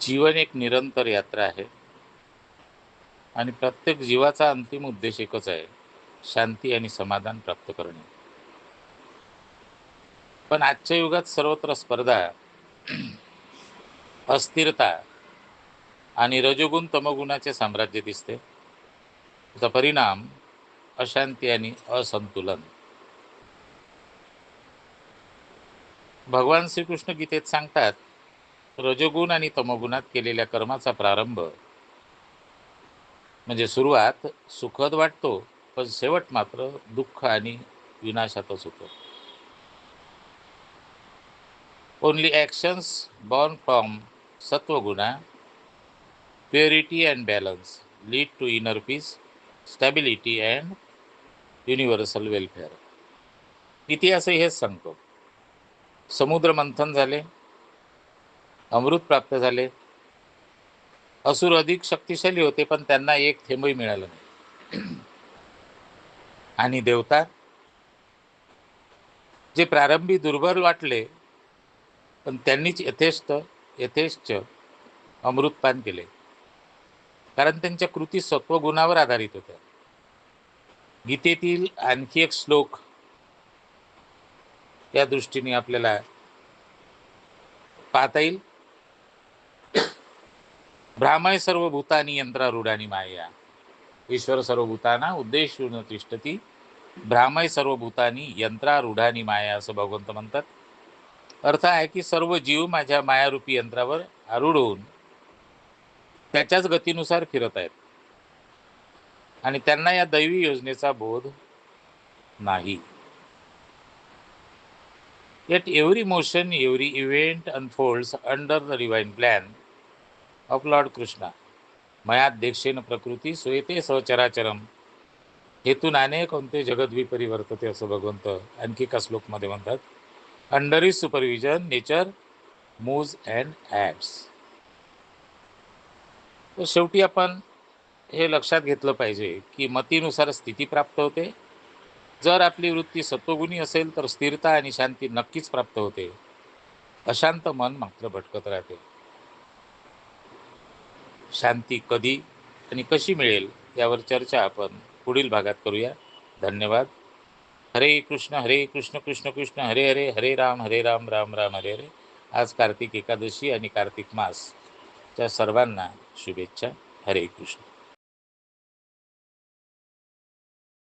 जीवन एक निरंतर यात्रा आहे. आणि प्रत्येक जीवाचा अंतिम उद्देश एकच आहे शांती आणि समाधान प्राप्त करणे. पण आजच्या युगात सर्वत्र स्पर्धा अस्थिरता आणि रजोगुण तमगुणाचे साम्राज्य दिसते. त्याचा परिणाम अशांती आणि असंतुलन. भगवान श्रीकृष्ण गीतेत सांगतात रजोगुण आणि तमगुणात केलेल्या कर्माचा प्रारंभ. म्हणजे सुरुवात सुखद वाटतो पण शेवट मात्र दुःख आणि विनाशातच होतो. Only actions born from सत्वगुणा purity and balance lead to inner peace stability and universal welfare इतिहासही हेच सांगतो. समुद्र मंथन झाले अमृत प्राप्त झाले. असुर अधिक शक्तिशाली होते पण त्यांना एक थेंबही मिळालं नाही. आणि देवता जे प्रारंभी दुर्बल वाटले पण त्यांनीच यथेष्ट यथेष्ट अमृतपान केले. कारण त्यांच्या कृती सत्वगुणावर आधारित होत्या. गीतेतील आणखी एक श्लोक या दृष्टीने आपल्याला पाहता येईल. भ्रामय सर्व भूतानी यंत्रारूढानी माया। ईश्वर सर्व भूताना उद्देश तिष्ठती। भ्रामय सर्व भूतानी यंत्रारूढानी माया असं भगवंत म्हणतात. अर्थ आहे की सर्व जीव माझ्या मायारूपी यंत्रावर आरूढ होऊन त्याच्याच गतीनुसार फिरत आहेत. आणि त्यांना या दैवी योजनेचा बोध नाही. Yet every motion every event unfolds under the divine plan of Krishna मयात मयाध्यक्षेन प्रकृती सोयते सहचराचरम हेतून अनेक कोणते जगद्वी परिवर्तते असं भगवंत आणखी एका श्लोकमध्ये म्हणतात. Under his supervision nature moves and apps तर शेवटी आपण हे लक्षात घेतलं पाहिजे की मतीनुसार स्थिती प्राप्त होते. जर आपली वृत्ती सत्वगुणी असेल तर स्थिरता आणि शांती नक्कीच प्राप्त होते. अशांत मन मात्र भटकत राहते. शांती कधी आणि कशी मिळेल यावर चर्चा आपण पुढील भागात करूया. धन्यवाद. हरे कृष्ण हरे कृष्ण कृष्ण कृष्ण हरे हरे हरे राम हरे राम राम राम हरे हरे. आज कार्तिक एकादशी आणि कार्तिक मास च्या सर्वांना शुभेच्छा. हरे कृष्ण.